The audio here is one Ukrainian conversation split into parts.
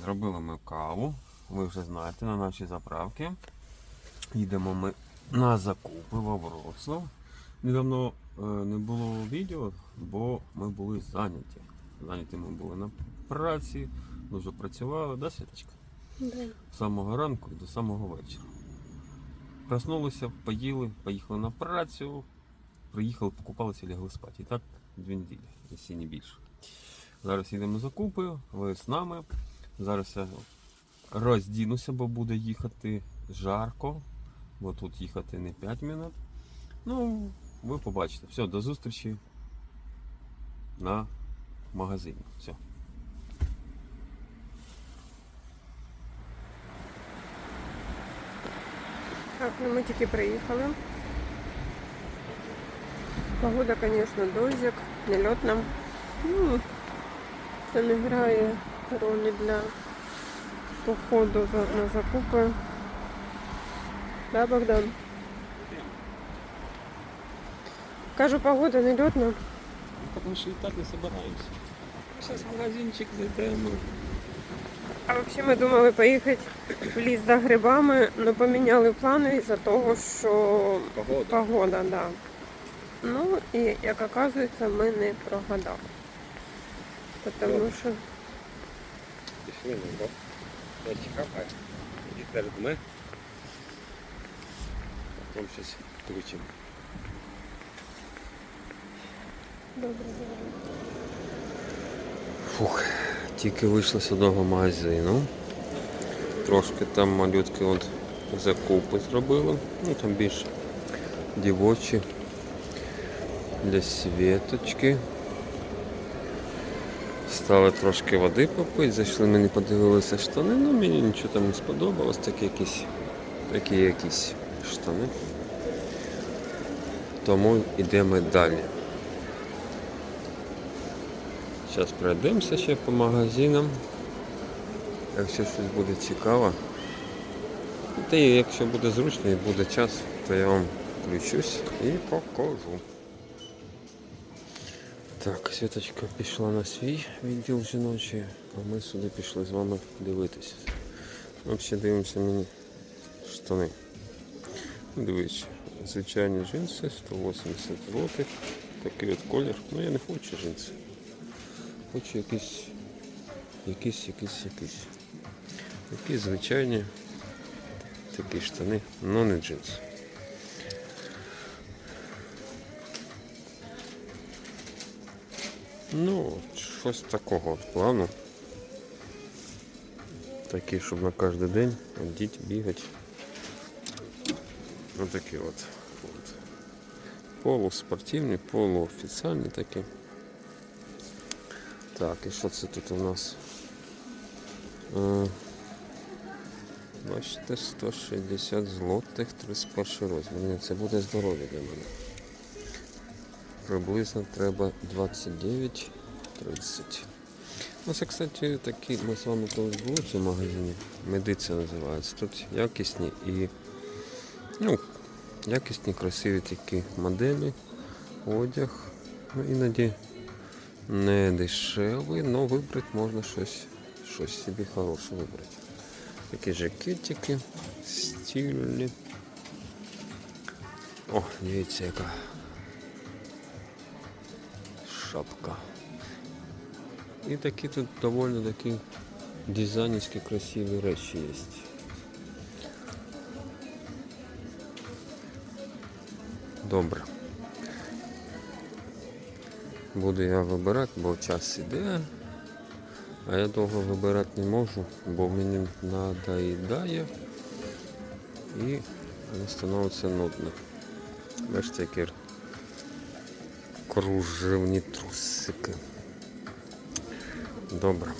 зробили ми каву. Ви вже знаєте на наші заправки. Їдемо ми на закупи в Вроцлав. Недавно е, не було відео, бо ми були зайняті. Зайняті ми були на праці, дуже працювали, да, Світочка? Да. З самого ранку і до самого вечора. Проснулися, поїли, поїхали на працю, приїхали, покупалися, лягли спати. І так дві неділі, якщо не більше. Зараз їдемо на закупи, ви з нами. Зараз я роздінуся, бо буде їхати жарко, бо тут їхати не 5 минут. Ну, ви побачите. Все, до зустрічі на магазині. Все. Так, ну ми тільки приїхали. Погода, звісно, дождик, нельотна. Ну, це не грає ролі для походу за- на закупи. Да, Богдан? Кажу, погода нельотна. Тому що і так не збираємося. Зараз в магазинчик зайдемо. А взагалі ми думали поїхати в ліс за грибами, але поміняли плани із-за того, що Погода. погода, да. Ну і як оказується, ми не прогадали. Тому що Бок. Дочка капає. Іди перед ми. Потім щось включимо. добре, добре. Фух, тільки вийшли з одного магазину. Трошки там малютки от закупи зробили. Ну там більш дівочі для світочки. Стали трошки води попити, зайшли мені подивилися штани, ну мені нічого там не сподобалось, такі якісь, такі якісь штани. Тому йдемо далі. Зараз пройдемося ще по магазинам. Якщо щось буде цікаво. Та якщо буде зручно і буде час, то я вам включусь і покажу. Так, Світочка пішла на свій відділ жіночий, а ми сюди пішли з вами дивитися. От ще дивимося мені штани. Ну, Дивіться, звичайні джинси 180 злотих. Такий от колір. Ну я не хочу джинси. Хочу якісь, якісь, якісь, якісь. Якісь звичайні такі штани, але не джинси. Ну, щось такого плану. Такі, щоб на кожен день одіть, бігати. Ось такі от. от. Полуспортивні, полуофіціальні такі. Так, і що це тут у нас? Е, Бачите, 160 злотих, 31 розмір. Це буде здоров'я для мене. Приблизно треба 29-30. Ну, кстати, такі, ми з вами колись були в цьому магазині. Медиця називається. Тут якісні і ну, якісні, красиві такі моделі, одяг. Ну, іноді не дешевий, але вибрати можна щось, щось собі хороше вибрати. Такі жакетики стильні. О, дивіться яка шапка. І такі тут доволі такі дизайнерські красиві речі є. Добре. Буду я вибирати, бо час іде. А я довго вибирати не можу, бо мені надоїдає і становиться нудно. Бачите, які кружевні трусики. Добре.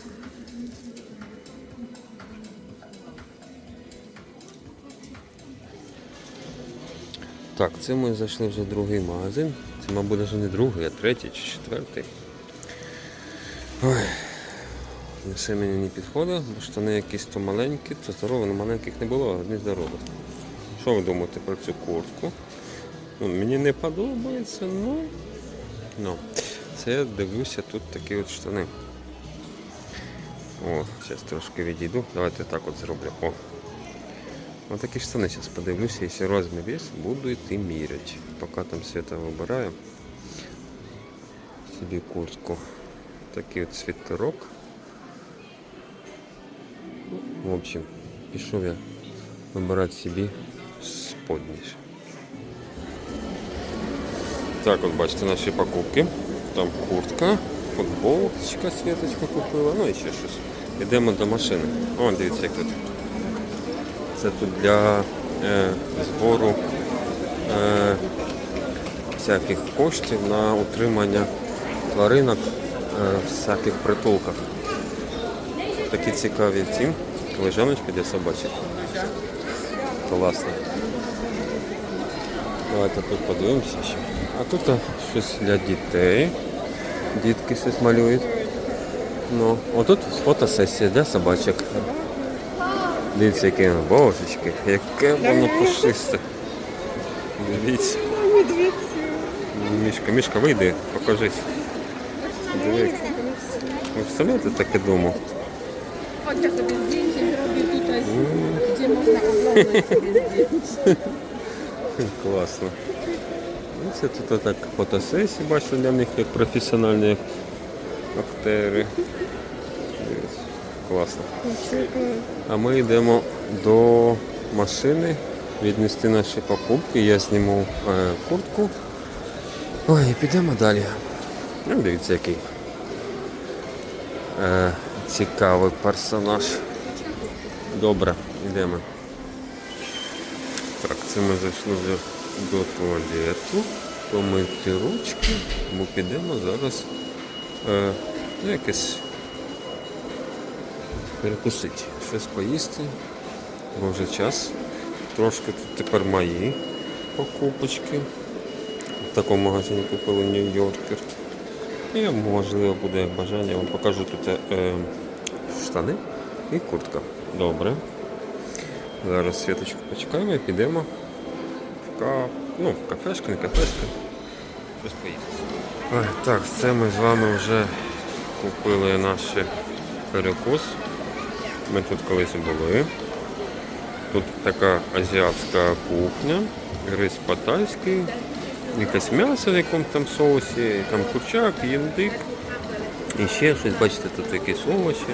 Так, це ми зайшли вже другий магазин. Це, мабуть, вже не другий, а третій чи четвертий. Ой. Все мені не підходить, бо штани якісь то маленькі, то здорові, але маленьких не було, одні здорові. Що ви думаєте про цю куртку? Ну, мені не подобається, ну, ну. Це я дивлюся тут такі от штани. О, зараз трошки відійду. Давайте так от зроблю. О. Ось такі штани зараз подивлюся, якщо розмір є, буду йти міряти. Поки там свята вибираю. Собі куртку. Такий от світерок. В общем, пішов я вибирати собі сподніше. Так, от бачите наші покупки. Там куртка, футболочка Світочка купила, ну і ще щось. Йдемо до машини. О, дивіться, як тут. Це тут для е, збору е, всяких коштів на утримання тваринок е, в всяких притулках. Такі цікаві ці лежаночки для собачок. Класно. Давайте тут подивимося ще. А тут щось для дітей. Дітки щось малюють. Ну, отут фотосесія для собачок. Дивіться, воно, божечки, яке воно пушисте. Дивіться. Мішка, Мішка, вийди, покажись. Диви. Ви вставляєте таке ja sobie zdjęcie zrobię tutaj, gdzie można oglądać sobie. Класно. Це тут так фотосесії, бачу, для них як професіональні актери. Класно. А ми йдемо до машини віднести наші покупки. Я зніму е, куртку. Ой, підемо далі. Ну, дивіться, який е, цікавий персонаж. Добре, йдемо. Так, це ми зайшли вже до туалету, помити ручки, ми підемо зараз е, ну, якесь перекусити, щось поїсти, бо вже час. Трошки тут тепер мої покупочки. В такому магазині купили Нью-Йоркер. І можливо буде бажання, я вам покажу тут е, штани і куртка. Добре. Зараз світочку почекаємо і підемо в, ну, в кафешку, не кафешку. Щось поїсти. Так, це ми з вами вже купили наш перекус. Ми тут колись були. Тут така азіатська кухня, рис патайський, якесь м'ясо в якомусь там соусі, там курчак, індик. І ще щось, бачите, тут якісь овочі,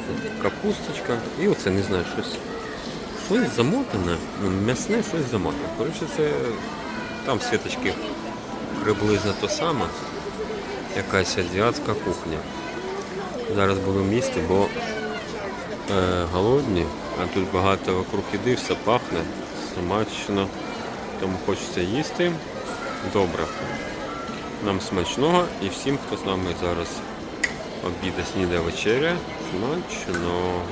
капусточка. І оце не знаю, щось Щось замотане, м'ясне щось замотане. Коротше, це там світочки приблизно то саме. Якась азіатська кухня. Зараз будемо їсти, бо е, голодні, а тут багато вокруг їди, все пахне, смачно. Тому хочеться їсти. Добре. Нам смачного і всім, хто з нами зараз обіда, снідає вечеря. Смачного.